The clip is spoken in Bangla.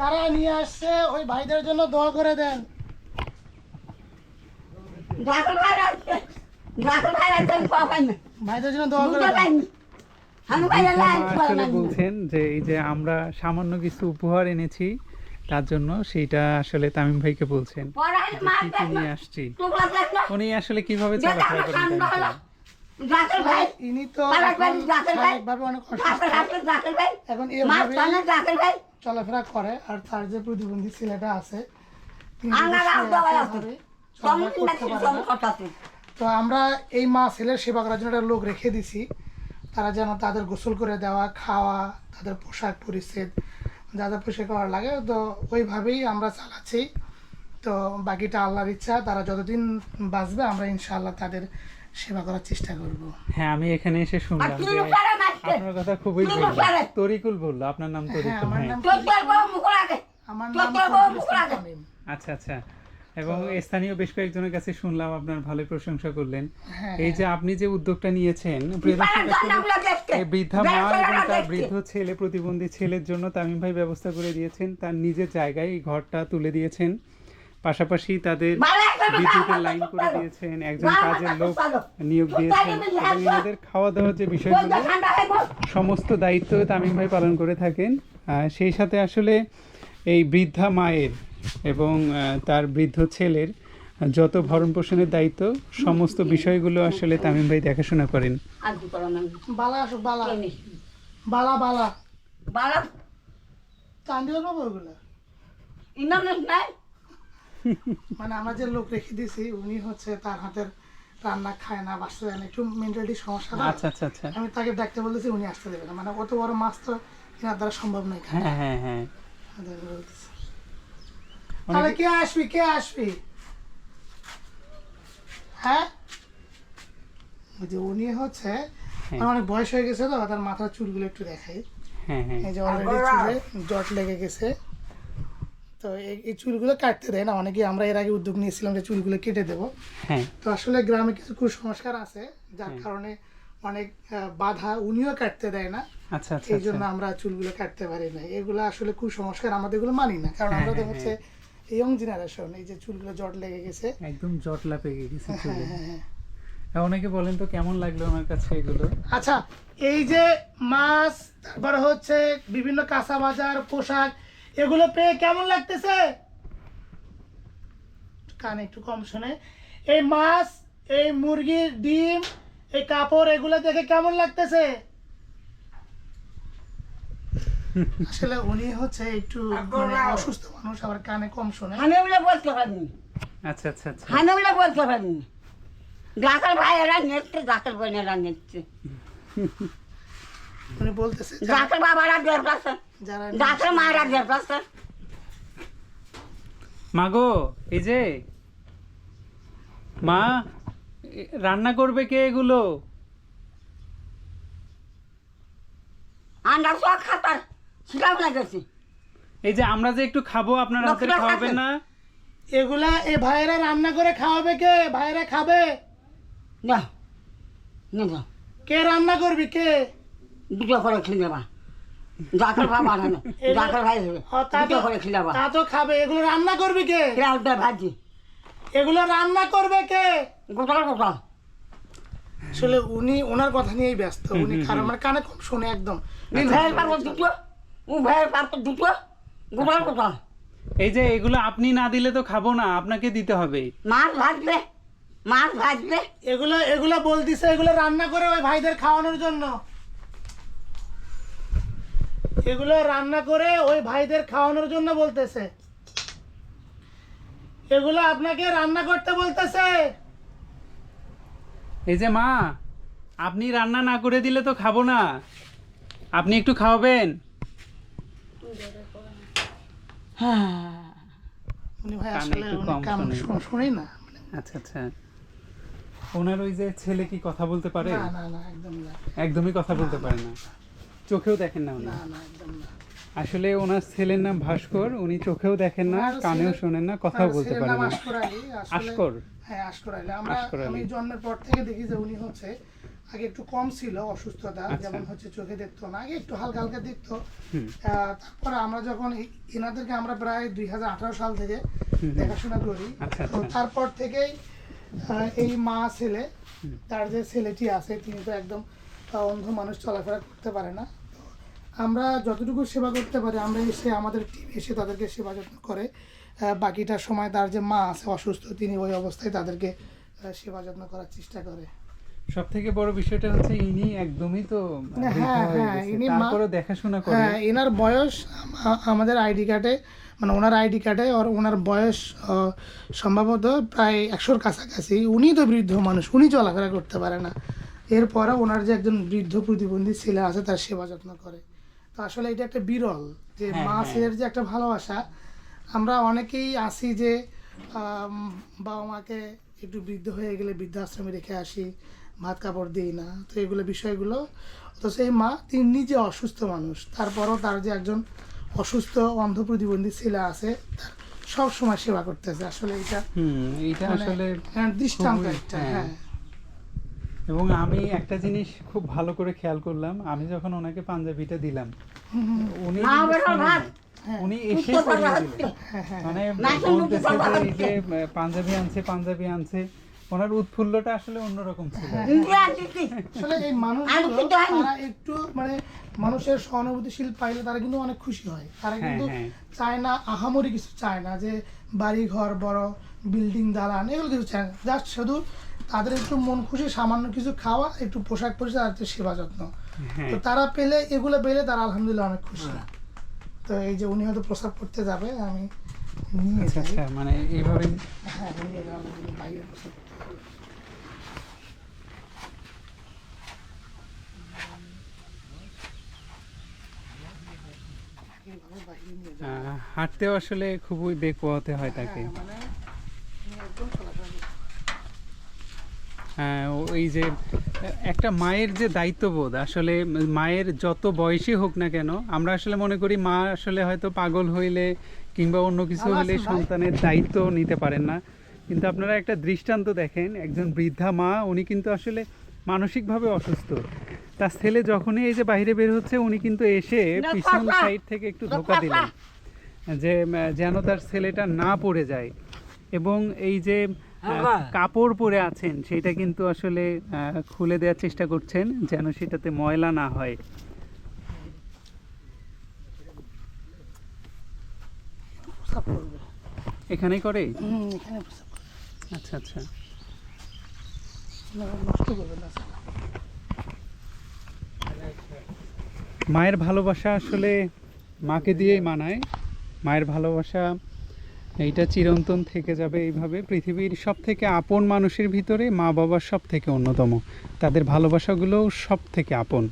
যারা নিয়ে আসছে ওই ভাইদের জন্য দোয়া করে দেন। ভাইদের জন্য দোয়া করে দেন। বলছেন যে এই যে আমরা সামান্য কিছু উপহার এনেছি তার জন্য সেইটা আসলে তামিম ভাইকে বলছেন। নিয়ে আসছি? উনি আসলে কীভাবে চলাফেরা করেন ভাই? ইনি তো ভাই। অনেক ভাই এখন এভাবে ভাই। চলাফেরা করে আর তার যে প্রতিবন্ধী ছেলেটা আছে তো আমরা এই মা ছেলের সেবা করার জন্য একটা লোক রেখে দিছি। তারা যেন তাদের গোসল করে দেওয়া খাওয়া তাদের পোশাক পরিচ্ছেদ যা যা পোশাক করার লাগে তো ওইভাবেই আমরা চালাচ্ছি। তো বাকিটা আল্লাহর ইচ্ছা তারা যতদিন বাঁচবে আমরা ইনশাআল্লাহ তাদের সেবা করার চেষ্টা করব। হ্যাঁ আমি এখানে এসে শুনলাম আপনার কথা খুবই তরিকুল বলল আপনার নাম হ্যাঁ তরিকুল আমার হ্যাঁ। নাম তোর তোর মুখ লাগে আমার নাম তোর বউ মুখ লাগে। আচ্ছা আচ্ছা। এবং স্থানীয় বেশ কয়েকজনের কাছে শুনলাম আপনার ভালো প্রশংসা করলেন। হ্যাঁ, এই যে আপনি যে উদ্যোগটা নিয়েছেন বৃদ্ধা মা এবং তার বৃদ্ধ ছেলে প্রতিবন্ধী ছেলের জন্য তামিম ভাই ব্যবস্থা করে দিয়েছেন। তার নিজের জায়গায় এই ঘরটা তুলে দিয়েছেন। পাশাপাশি তাদের বিদ্যুতের লাইন করে দিয়েছেন একজন কাজের লোক নিয়োগ দিয়েছেন। এবং এনাদের খাওয়া দাওয়ার যে বিষয়গুলো সমস্ত দায়িত্ব তামিম ভাই পালন করে থাকেন। সেই সাথে আসলে এই বৃদ্ধা মায়ের এবং তার বৃদ্ধ ছেলের যত ভরণ পোষণের দায়িত্ব সমস্ত বিষয়গুলো আসলে তামিম ভাই দেখাশোনা করেন। বালা বালা। বালা বালা। বালা? ইনাম নাই? মানে আমরা যে লোক রেখে দিয়েছি উনি হচ্ছে তার হাতের রান্না খায় না বাসতে দেয় না। একটু মেন্টালিটি সমস্যা আচ্ছা আচ্ছা আচ্ছা। আমি তাকে ডাকতে বলেছি উনি আসতে দেবে না। মানে অত বড় মাছ তো এনার দ্বারা সম্ভব নয় হ্যাঁ হ্যাঁ হ্যাঁ। তাহলে কে আসবি কে আসবি? হ্যাঁ? ওই যে উনি হচ্ছে হ্যাঁ। অনেক বয়স হয়ে গেছে তো তার মাথার চুলগুলো একটু দেখাই। হ্যাঁ হ্যাঁ। এই যে অলরেডি চুলে জট লেগে গেছে। তো এই- চুলগুলো কাটতে দেয় না অনেকে আমরা এর আগে উদ্যোগ নিয়েছিলাম যে চুলগুলো কেটে দেবো। হ্যাঁ। তো আসলে গ্রামে কিছু কুসংস্কার আছে যার কারণে অনেক বাধা উনিও কাটতে দেয় না। আচ্ছা আচ্ছা এই জন্য আচ্ছা। আমরা চুলগুলো কাটতে পারি না। এগুলো আসলে কুসংস্কার আমাদের এগুলো মানি না কারণ হ্যাঁ, আমরা তো হ্যাঁ, হচ্ছে ইয়ং জেনারেশন এই যে চুলগুলো জট লেগে গেছে। একদম পেকে গেছে চুলে। হ্যাঁ, হ্যাঁ। হ্যাঁ, অনেকে বলেন তো কেমন লাগল আমার কাছে এগুলো? আচ্ছা এই যে মাছ তারপর হচ্ছে বিভিন্ন কাঁচা বাজার পোশাক এগুলো পেয়ে কেমন লাগতেছে? কানে একটু কম শোনে। এই মাছ এই মুরগির ডিম এই কাপড় এগুলো দেখে কেমন লাগতেছে? আসলে উনি হচ্ছে একটু মানে অসুস্থ মানুষ আবার কানে কম শোনে। হানে বলে বলতে পারিনি আচ্ছা আচ্ছা আচ্ছা। হানে বলে বলতে পারিনি ডাক্তার ভাই এরা নিচ্ছে ডাক্তার বোন এরা নিচ্ছে। উনি বলতেছে ডাক্তার বাবারা যারা ডাক্তার মায়েরা মাগো এই যে মা রান্না করবে কে এগুলো? সব খাতার ছিলাম না এই যে আমরা যে একটু খাব আপনার লোকরা খাওয়াবেন না? এগুলা এ ভাইয়েরা রান্না করে খাওয়াবে কে? ভাইয়েরা খাবে? না না কে রান্না করবি কে? দুটো করে খেলে বা ডাক্তার ভাই বানানো ডাক্তার ভাই হবে ও, তা দুটো তো- করে খেলে তা তো খাবে। এগুলো রান্না করবি কে? খেয়ালটা ভাজি। এগুলো রান্না করবে কে? গোটাল গোটাল আসলে উনি ওনার কথা নিয়েই ব্যস্ত। উনি কারণ মানে কানে কম শোনে একদম। ভাইয়ের পারব দুটো। ও ভাইয়ের পারব দুটো। গোটাল গোটাল এই যে এগুলো আপনি না দিলে তো খাব না আপনাকে দিতে হবে। মাছ ভাজবে। মাছ ভাজবে। এগুলো এগুলো বলতিছে এগুলো রান্না করে ওই ভাইদের খাওয়ানোর জন্য। এগুলো রান্না করে ওই ভাইদের খাওয়ানোর জন্য বলতেছে। এগুলো আপনাকে রান্না করতে বলতেছে। এই যে মা আপনি রান্না না করে দিলে তো খাব না। আপনি একটু খাওয়াবেন। উনি ভাই আসলে একটু উনি কম কাম শোনে। শো- শোনেই না আচ্ছা আচ্ছা। ওনার ওই যে ছেলে কি কথা বলতে পারে? না না না একদম না। একদমই কথা বলতে পারে না। চোখেও দেখেন না উনি। আসলে ওনার ছেলের নাম ভাস্কর উনি চোখেও দেখেন না কানেও শোনেন না কথাও বলতে পারেন না। আশকর আসলে- হ্যাঁ আশকর আলী। আমরা আমি জন্মের পর থেকে দেখি যে উনি হচ্ছে আগে একটু কম ছিল অসুস্থতা আচ্ছা। যেমন হচ্ছে চোখে দেখতো না আগে একটু হালকা হালকা দেখতো। তারপরে আমরা যখন এনাদেরকে আমরা প্রায় দুই হাজার আঠারো সাল থেকে দেখাশোনা করি। আচ্ছা, তো আচ্ছা। তারপর থেকেই এই মা ছেলে তার যে ছেলেটি আছে তিনি তো একদম অন্ধ মানুষ চলাফেরা করতে পারে না। আমরা যতটুকু সেবা করতে পারি আমরা এসে আমাদের টিম এসে তাদেরকে সেবা যত্ন করে বাকিটা সময় তার যে মা আছে অসুস্থ তিনি ওই অবস্থায় তাদেরকে সেবা যত্ন করার চেষ্টা করে। সব থেকে বড় বিষয়টা হচ্ছে ইনি একদমই তো হ্যাঁ, হ্যাঁ, ইনি মা- তারপরেও দেখাশোনা করে। হ্যাঁ এনার বয়স আমাদের আইডি কার্ডে মানে ওনার আইডি কার্ডে ওর ওনার বয়স সম্ভবত প্রায় একশোর কাছাকাছি। উনি তো বৃদ্ধ মানুষ উনি চলাফেরা করতে পারে না। এরপরে ওনার যে একজন বৃদ্ধ প্রতিবন্ধী ছেলে আছে তার সেবা যত্ন করে। আসলে এটা একটা বিরল যে হ্যাঁ, হ্যাঁ। যে একটা ভালোবাসা। আমরা অনেকেই আসি যে বাবা মাকে একটু বৃদ্ধ হয়ে গেলে বৃদ্ধাশ্রমে রেখে আসি ভাত কাপড় দিই না। তো এগুলো বিষয়গুলো তো সেই মা তিনি নিজে অসুস্থ মানুষ। তারপরও তার যে একজন অসুস্থ অন্ধ প্রতিবন্ধী ছেলে আছে তার সব সময় সেবা করতেছে। আসলে এটা হুম এইটা মানে আসলে হ্যাঁ, দৃষ্টান্ত একটা হ্যাঁ। হ্যাঁ এবং আমি একটা জিনিস খুব ভালো করে খেয়াল করলাম আমি যখন ওনাকে পাঞ্জাবিটা দিলাম উনি। উনি এসে হ্যাঁ হ্যাঁ মানে বলতেছে যে এই যে পাঞ্জাবি আনছে পাঞ্জাবি আনছে ওনার উৎফুল্লটা আসলে অন্যরকম ছিল। আসলে এই মানুষগুলো তারা একটু মানে মানুষের সহানুভূতিশীল পাইলে তারা কিন্তু অনেক খুশি হয়। তারা হ্যাঁ, কিন্তু হ্যাঁ। চায় না আহামরি কিছু চায় না যে বাড়ি ঘর বড় বিল্ডিং দালান এগুলো কিছু চায় না। জাস্ট শুধু তাদের একটু মন খুশি সামান্য কিছু খাওয়া একটু পোশাক পরিচয় আর একটু সেবা যত্ন। হ্যাঁ। তো তারা পেলে এগুলো পেলে তারা আলহামদুলিল্লাহ অনেক খুশি। তো এই যে উনি হয়তো প্রসাব করতে যাবে আমি নিয়ে আচ্ছা আচ্ছা মানে এইভাবে হ্যাঁ বাইরে হাঁটতেও আসলে খুবই বেগ পোহাতে হয় তাকে হ্যাঁ, মানে উনি একদম চলাফেরা করতে হ্যাঁ, ওই যে একটা মায়ের যে দায়িত্ববোধ আসলে মায়ের যত বয়সী হোক না কেন আমরা আসলে মনে করি মা আসলে হয়তো পাগল হইলে কিংবা অন্য কিছু হলে সন্তানের দায়িত্ব নিতে পারেন না। কিন্তু আপনারা একটা দৃষ্টান্ত দেখেন একজন বৃদ্ধা মা উনি কিন্তু আসলে মানসিকভাবে অসুস্থ। তার ছেলে যখনই এই যে বাইরে বের হচ্ছে উনি কিন্তু এসে পিছন সাইড থেকে একটু ধোকা দিলেন। যে যেন তার ছেলেটা না পড়ে যায়। এবং এই যে! কাপড় পরে আছেন সেটা কিন্তু আসলে আহ, খুলে দেওয়ার চেষ্টা করছেন যেন সেটাতে ময়লা না হয়। এখানেই করে? আচ্ছা আচ্ছা। নষ্ট করবে না। মায়ের ভালোবাসা আসলে মাকে দিয়েই মানায়। মায়ের ভালোবাসা এইটা চিরন্তন থেকে যাবে এইভাবে। পৃথিবীর সব থেকে আপন মানুষের ভিতরে মা বাবা সব থেকে অন্যতম। তাদের ভালোবাসাগুলোও সব থেকে আপন।